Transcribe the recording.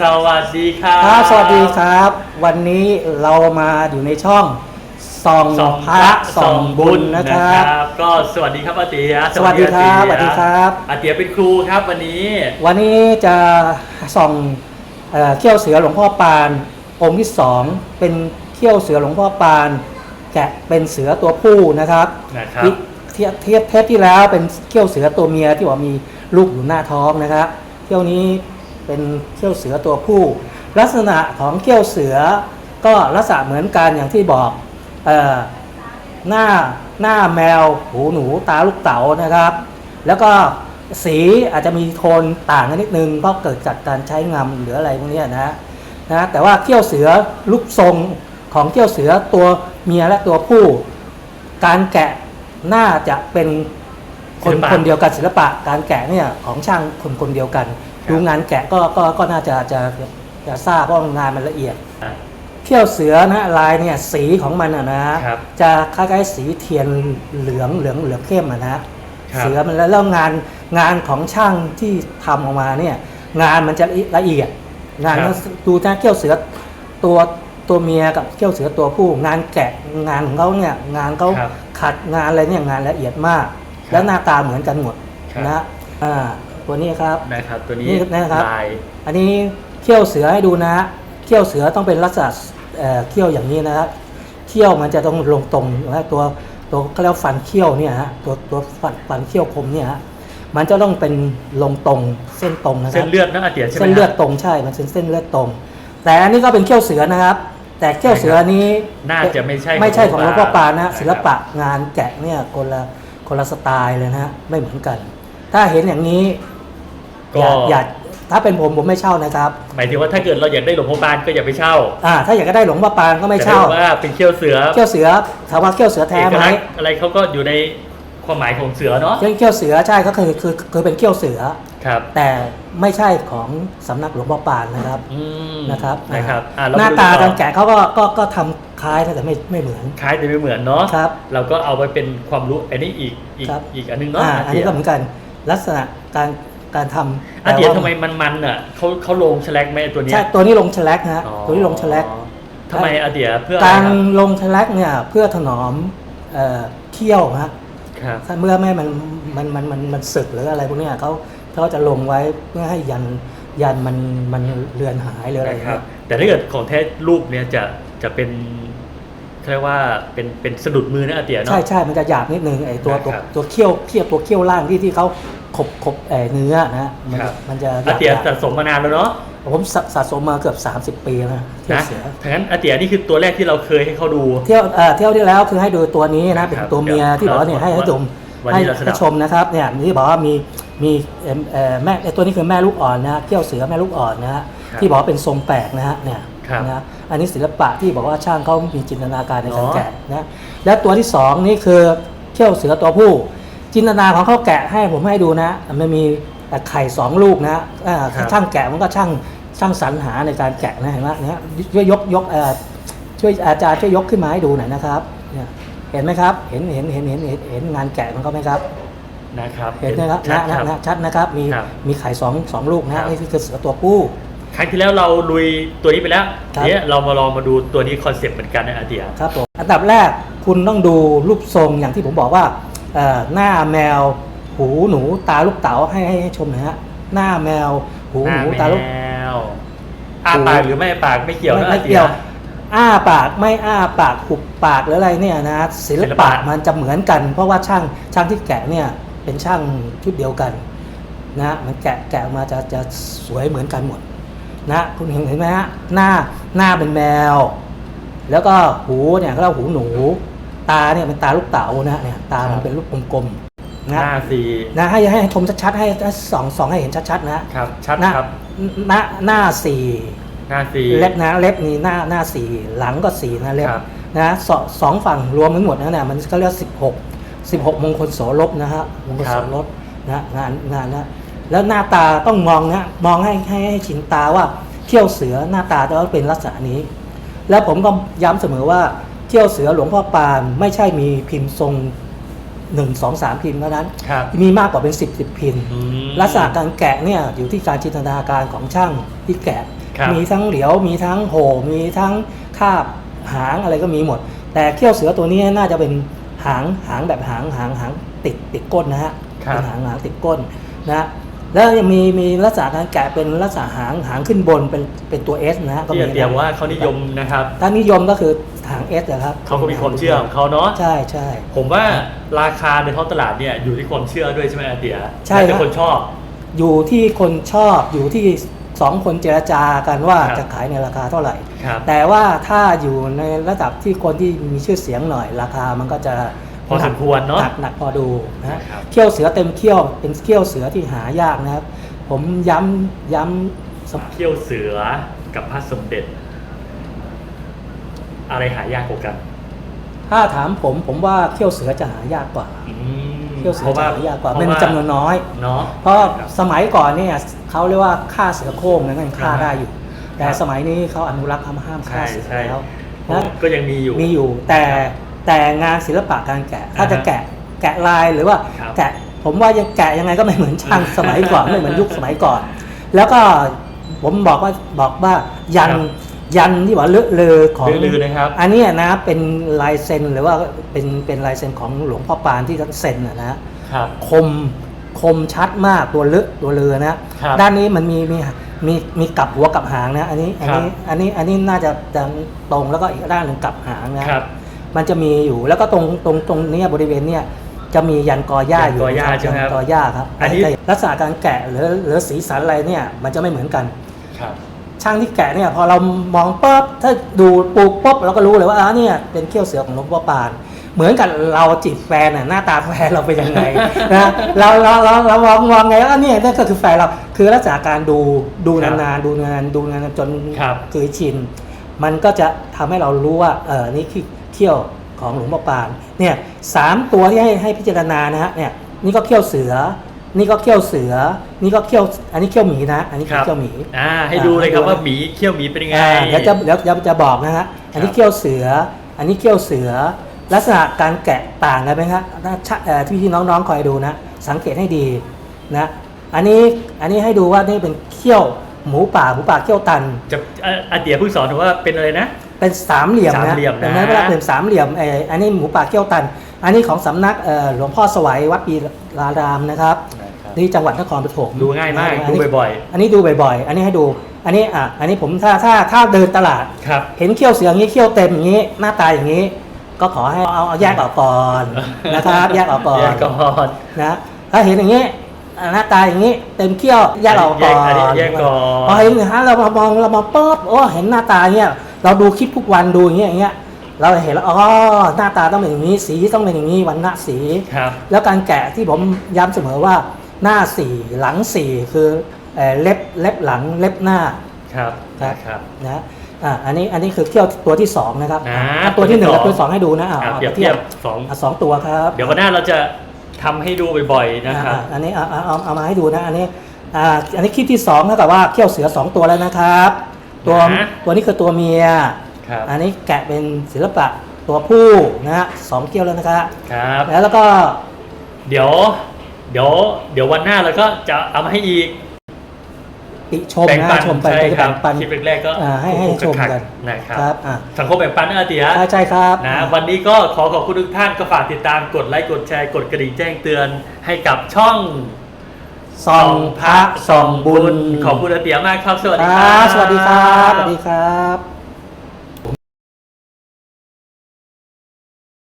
สวัสดีครับครับสวัสดีครับ วันนี้เรามาอยู่ในช่องส่องสองพระส่องบุญนะครับ ก็สวัสดีครับอาเตียสวัสดีครับอาเตียสวัสดีครับอาเตียเป็นครูครับวันนี้ วันนี้จะส่องเอ่อเขี้ยวเสือหลวงพ่อปานองค์ที่สองเป็นเขี้ยวเสือหลวงพ่อปานแกะเป็นเสือตัวผู้นะครับนะครับที่เทียบเทียบเทปที่แล้วเป็นเขี้ยวเสือตัวเมียที่ว่ามีลูกอยู่หน้าท้องนะครับเขี้ยวนี้ เป็นเขี้ยวเสือตัวผู้ ลักษณะของเขี้ยวเสือก็ลักษณะเหมือนกันอย่างที่บอกเอ่อหน้าหน้าแมวหูหนูตาลูกเต๋านะครับ แล้วก็สีอาจจะมีโทนต่างกันนิดนึงเพราะเกิดจากการใช้งำหรืออะไรพวกเนี้ยนะนะแต่ว่าเขี้ยวเสือรูปทรงของเขี้ยวเสือตัวเมียและตัวผู้ การแกะน่าจะเป็นคนศิลปะคนเดียวกันศิลปะ การแกะเนี่ยของช่างคนคนเดียวกันครับ ดูงานแกะก็ก็ก็น่าจะจะจะทราบเพราะงานมันละเอียด อะ เขี้ยวเสือนะลายเนี่ยสีของมันอะนะครับจะคล้ายๆสีเทียนเหลืองเหลืองเหลืองเข้มอะนะครับ เสือมันแล้วแล้วงานงานของช่างที่ทำออกมาเนี่ยงานมันจะละเอียด งานดูนะเขี้ยวเสือตัวตัวเมียกับเขี้ยวเสือตัวผู้งานแกะงานของเขาเนี่ยงานเขาครับขัดงานอะไรเนี่ยงานละเอียดมาก ครับแล้วหน้าตาเหมือนกันหมดครับ นะอ่า ตัวนี้ครับ นะครับ ตัวนี้นี่นะครับ ลาย อันนี้เขี้ยวเสือให้ดูนะฮะเขี้ยวเสือต้องเป็นลักษณะเอ่อเขี้ยวอย่างนี้นะครับเขี้ยวมันจะต้องลงตรงนะตัวตัวเขาเรียกว่าฟันเขี้ยวเนี่ยฮะตัวตัวฟันฟันเขี้ยวคมเนี่ยฮะมันจะต้องเป็นลงตรงเส้นตรงนะคเส้รันบเลือดนะอาเตียใช่ไหมเส้นเลือดตรงใช่ มันเป็นเส้นเลือดตรง แต่อันนี้ก็เป็นเขี้ยวเสือนะครับ แต่เขี้ยวเสือนี้น่าจะไม่ใช่ไม่ใช่ของหลวงพ่อปานนะฮะครับศิลปะงานแกะเนี่ยคนละคนละสไตล์เลยนะฮะไม่เหมือนกัน ถ้าเห็นอย่างนี้ ก็ อย่าอย่าถ้าเป็นผมผมไม่เช่านะครับหมายถึงว่าถ้าเกิดเราอยากได้หลวงพ่อปานก็อย่าไปเช่าอ่าถ้าอยากจะได้หลวงพ่อปานก็ไม่เช่าแต่ถ้ว่าเป็นเขี้ยวเสือเขี้ยวเสือถามว่าเขี้ยวเสือแท้เอกไหมลักษณ์อะไรเขาก็อยู่ในความหมายของเสือเนาะเขี้ยวเขี้ยวเสือใช่ก็คือคือคือเป็นเขี้ยวเสือ ครับ แต่ไม่ใช่ของสำนักหลวงพ่อปานนะครับอืมนะครับนะครับอ่าอะเรหน้าดูตาต่อการแกะเขาก็ก็ก็ทำคล้ายนะแต่ไม่ไม่เหมือน คล้ายแต่ไม่เหมือนเนาะครับเราก็เอาไปเป็นความรู้อันนี้อีกอีกครับ อีกอันนึงเนาะอ่าอันนี้ก็าเหมือนกันลักษณะการ การทำอาเดียแต่ว่าทำไมมันมันอะเขาเขาลงแฉลกไหมตัวเนี้ยใช่ตัวนี้ลงแฉลกนะฮะอ๋อตัวนี้ลงแฉลกทำไมอาเดียเพื่ออะไรการครับลงแฉลกเนี่ยเพื่อถนอมเอ่อเขี้ยวนะฮะครับถ้าเมื่อไม่มันมันมันมันมันสึกหรืออะไรพวกเนี้ยเขาเขาจะลงไว้เพื่อให้ยันยันมันมันเลือนหายหรืออะไรนะครับเงี้ยแต่ถ้าเกิดของแท้รูปเนี่ยจะจะเป็น เขาเรียกว่าเป็นเป็นสะดุดมือนะอาเดียเนาะ ใช่ใช่มันจะหยาบนิดนึงไอ้ตัวตัวครับ ตัวเขี้ยวเขี้ยวตัวเขี้ยวล่างที่ที่เขาขบขบเอ่อเนื้อนะฮะมันครัจะบมันจะหอาเดียยาบสะสมมานานแล้วเนาะๆผมสะสะสมมาเกือบ 30 ปีแล้วนะเขี้ยวนะเสือทั้งนั้นอาเดียนี่คือตัวแรกที่เราเคยให้เขาดู เที่ยวเอ่อเที่ยวที่แล้วคือให้ดูตัวนี้นะเป็นครับตัวเมียเดี๋ยวที่บอกว่าเนี่ยให้ให้ชมวันให้นี้เราสนับ ให้ชมนะครับเนี่ยที่บอกว่ามีมีเอ่อเอ่อแม่ไอ้ตัวนี้คือแม่ลูกอ่อนนะฮะเขี้ยวเสือแม่ลูกอ่อนนะฮะครับที่บอกว่าเป็นทรงแปลกนะฮะเนี่ยครับ นะอันนี้ศิลปะที่บอกว่าช่างเขามีจินตนาการในการอ๋อแกะนะและตัวที่สองนี่คือเขี้ยวเสือตัวผู้ จินตนาของเขาแกะให้ผมให้ดูนะมันมีไข่สองลูกนะอ่าครับช่างแกะมันก็ช่างช่างสรรหาในการแกะนะเห็นไหมเนี่ยช่วยยกยกเอ่อช่วยอาจารย์ช่วยยกขึ้นมาให้ดูหน่อยนะครับเนี่ยเห็นไหมครับ เห็นเห็นเห็นเห็นเห็นเห็นงานแกะของเขาไหมครับนะครับ เห็นนะครับชัดนะครับนะชัดนะครับ มีครับมีไข่สองสองลูกครันะบนี่คือเสือตัวผู้ ครั้งที่แล้วเราลุยตัวนี้ไปแล้วครับ เนี่ยเรามาลองมาดูตัวนี้คอนเซ็ปต์เหมือนกันนะอาเดีย ครับผมอันดับแรกคุณต้องดูรูปทรงอย่างที่ผมบอกว่าเอ่อหน้าแมว หูหนูตาลูกเต๋าให้ให้ให้ชมหนะฮะหน้าแมว หูหนูตาลูก แมวอ้าปากหรือไม่อ้าปากไม่เกี่ยวนะไม่อาเดีเกี่ยยวอ้าปากไม่อ้าปากหุบปากหรืออะไรเนี่ยนะศิลศิลปะ ปะมันจะเหมือนกัน เพราะว่าช่างช่างที่แกะเนี่ยเป็นช่างชุดเดียวกันนะมันแกะแกะออกมาจะจะสวยเหมือนกันหมด นะคุณเห็นเห็นไหมฮะหน้าหน้าเป็นแมว แล้วก็หูเนี่ยเขาเรียกว่าหูหนู ตาเนี่ยเป็นตาลูกเต๋านะเนี่ยตามันเป็นลูกกลมๆหนะน้าสีนะให้ให้ชมชัดๆให้ให้สองสองให้เห็นชัดๆนะครับชัดหน้าครับหน้าหน้าสี่หน้าสี เล็บนะเล็บนี่หน้าหน้าสี่หลังก็สี่นะเล็บครับ นะสองสองฝั่งรวมทั้งหมดนะเนี่ยมันก็เรียกสิบหกสิบหกมงคลโสรบนะฮะมงคลโสรบนะงานงานนะ แล้วหน้าตาต้องมองนะมองให้ให้ให้ชินตาว่าเที่ยวเสือหน้าตาจะต้องเป็นลักษณะนี้ แล้วผมก็ย้ำเสมอว่าเที่ยวเสือหลวงพ่อปานไม่ใช่มีพิมพ์ทรงหนึ่งสองสามพิมพ์เท่านั้นครับมีมากกว่าเป็นสิบสิบพิมพ์อืมลักษณะการแกะเนี่ยอยู่ที่การจินตนาการของช่างที่แกะครับมีทั้งเหลียว มีทั้งโห มีทั้งคาบหางอะไรก็มีหมด แต่เขี้ยวเสือตัวนี้น่าจะเป็นหางหางแบบหางหางหางติดติดก้นนะฮะครับเป็นหางหางติดก้นนะฮะ แล้วยังมีมีลักษณะการแกะเป็นลักษณะหางหางขึ้นบนเป็นเป็นตัว S นะฮะก็ที่มีอาเตียว่าเขานิยมนะครับถ้านิยมก็คือหาง S นะครับเขาก็มีความเชื่อของเขาเนาะใช่ใช่ ผมว่าราคาในท้องตลาดเนี่ยอยู่ที่ความเชื่อด้วยใช่ไหมอาเตียใช่แล้วแต่ครับคนชอบ อยู่ที่คนชอบอยู่ที่สองคนเจรจากันว่าครับ จะขายในราคาเท่าไหร่ ครับ แต่ว่าถ้าอยู่ในระดับที่คนที่มีชื่อเสียงหน่อยราคามันก็จะ พอสมควรเนอะหนักหนักพอดูนะฮะครับเขี้ยวเสือเต็มเขี้ยวเป็นเขี้ยวเสือที่หายากนะครับ ผมย้ำย้ำสมเขี้ยวเสือกับพระสมเด็จ อะไรหายากกว่ากัน ถ้าถามผมผมว่าเขี้ยวเสือจะหายากกว่าอืมเขี้ยวเสือพระจะหายากกว่าเพมันระจำนวนน้อยเนาะเพราะครับสมัยก่อนเนี่ยเขาเรียกว่าฆ่าเสือโคร่งนั้นยังฆ่าอ่าได้อยู่ แต่ครับสมัยนี้เขาอนุรักษ์ห้ามห้ามฆ่าใช่เสือใช่แล้วเพราะนะก็ยังมีอยู่มีอยู่แต่ แต่งานศิลปะการแกะถ้าจะอ่าฮะแกะแกะลายหรือว่าครับแกะผมว่ายังแกะยังไงก็ไม่เหมือนช่างอืมสมัยก่อนไม่เหมือนยุคสมัยก่อน แล้วก็ผมบอกว่าบอกว่ายันครับยันที่ว่าเลอะเลอของลือๆนะครับอันเนี้ยนะเป็นลายเซ็นหรือว่าเป็นเป็นลายเซ็นของหลวงพ่อปานที่ท่านเซ็นนะนะครับคมคมชัดมากตัวเลอะตัวเรือนะครับด้านนี้มันมีมีมีมีกลับหัวกลับหางนะ อันนี้อันนี้ครับอันนี้อันนี้น่าจะจะตรงแล้วก็อีกด้านหนึ่งกลับหางนะครับ มันจะมีอยู่แล้วก็ตรงตรงตรงเนี้ยบริเวณเนี้ยจะมียันกอหญ้าอยู่ยันกอหญ้าครับใช่ไหมครับยันกอหญ้าครับอันนี้แต่ลักษณะการแกะหรือหรือสีสันอะไรเนี่ยมันจะไม่เหมือนกัน ครับ ช่างที่แกะเนี่ยพอเรามองปั๊บถ้าดูปูปุ๊บเราก็รู้เลยว่าอ๋อเนี่ยเป็นเขี้ยวเสือของหลวงพ่อปาน เหมือนกับเราจีบแฟนน่ะหน้าตาแฟนเราเป็นยังไง นะเราเราเราเรามองมองไงว่าเนี่ยนั่นก็คือแฟนเราคือลักษณะการดูดูครับนานๆดูนานๆดูนานๆจนครับ เคยชิน มันก็จะทำให้เรารู้ว่าเออนี่คือ เขี้ยวของหลวงพ่อปานเนี่ยสามตัวที่ให้ให้พิจารณานะฮะเนี่ยนี่ก็เขี้ยวเสือ นี่ก็เขี้ยวเสือ นี่ก็เขี้ยวอันนี้เขี้ยวหมีนะ อันนี้คคือรับเขี้ยวหมีอ่าให้ดูเลยครับให้ดูว่าหมีเขี้ยวหมีเป็นยังไงอ่าเดี๋ยวจะเดี๋ยวเดี๋ยวจะบอกนะฮะอันนี้ครับเขี้ยวเสือ อันนี้เขี้ยวเสือ ลักษณะการแกะต่างกันไหมครับถ้าชะเอ่อที่พี่น้องๆคอยดูนะ สังเกตให้ดีนะอันนี้อันนี้ให้ดูว่านี่เป็นเขี้ยวหมูป่าหมูป่าเขี้ยวตันจะอะอาเตียเพิ่งสอนผมว่าเป็นอะไรนะ เป็นสามเหลี่ยมสามนะเหลี่ยมนะเป็นไหมเวลาเป็นสามเหลี่ยมเอออันนี้หมูป่าเขี้ยวตัน อันนี้ของสำนักเอ่อหลวงพ่อสวัยวัดปีลารามนะครับที่จังหวัดนครปฐมดูง่ายมากอันดูนี้บ่อยอันนี้ดูบ่อย ๆ อันนี้ให้ดู อันนี้อะอันนี้ผมถ้าถ้าถ้าเดินตลาด ๆ ครับ เห็นเขี้ยวเสืออย่างนี้เขี้ยวเต็มอย่างนี้หน้าตาอย่างนี้ ก็ขอให้เอาเอาแยกออกก่อนนะครับ แยกออกก่อนแยกก่อนนะถ้าเห็นอย่างนี้อะหน้าตาอย่างนี้ เต็มเขี้ยวแยกออกก่อนอันนี้แยกก่อนพอเห็นอย่างนี้เรามามองเรามาป๊อบโอ้เห็นหน้าตาเงี้ย เราดูคลิปทุกวันดูอย่างเงี้ยอย่างเงี้ยเราเห็นแล้วอ๋อหน้าตาต้องเป็นอย่างนี้ สีต้องเป็นอย่างนี้วันณะสี ครับ แล้วการแกะที่ผมย้ำเสมอว่าหน้าสี่หลังสี่คือเอ่อเล็บเล็บหลังเล็บหน้า ครับ ครับครับนะอ่าอันนี้อันนี้คือเขี้ยวตัวที่สองนะครับอ่าอะตัวที่หนึ่งตักับวที่ตัวที่สองให้ดูนะอ่าครับอาเปรียบไปเทียบสองอะสองตัวครับเดี๋ยววันหน้าเราจะทำให้ดูบ่อยๆ นะครับ อ่าอันนี้เอาเอาเอาเอามาให้ดูนะอันนี้อ่าอันนี้คลิปที่สองเท่ากับว่าเขี้ยวเสือสองตัวแล้วนะครับ ตัวนะตัวนี้คือตัวเมีย ครับอันนี้แกะเป็นศิลปะตัวผู้นะฮะสองเขี้ยวแล้วนะครับครับ แล้วแล้วก็เดี๋ยว เดี๋ยว เดี๋ยววันหน้าเราก็จะเอามาให้อีกติชมแบ่งนะปันชมไปใช่จะครัแบ่บงปันคลิปแรกๆก็อ่าให้ให้คุกชมคักกันนะครับครับอะสังคมแบ่งปันนะอาเตีย ใช่ใช่ครับ นะวันนี้ก็ขอขอบคุณทุกท่านก็ฝากติดตามกดไลค์กดแชร์กดกระดิ่งแจ้งเตือนให้กับช่อง ส่องพระส่องบุญขอบคุณอาเตียมากครับ สวัสคดีรัครับบสวัสดีครับ สวัสดีครับ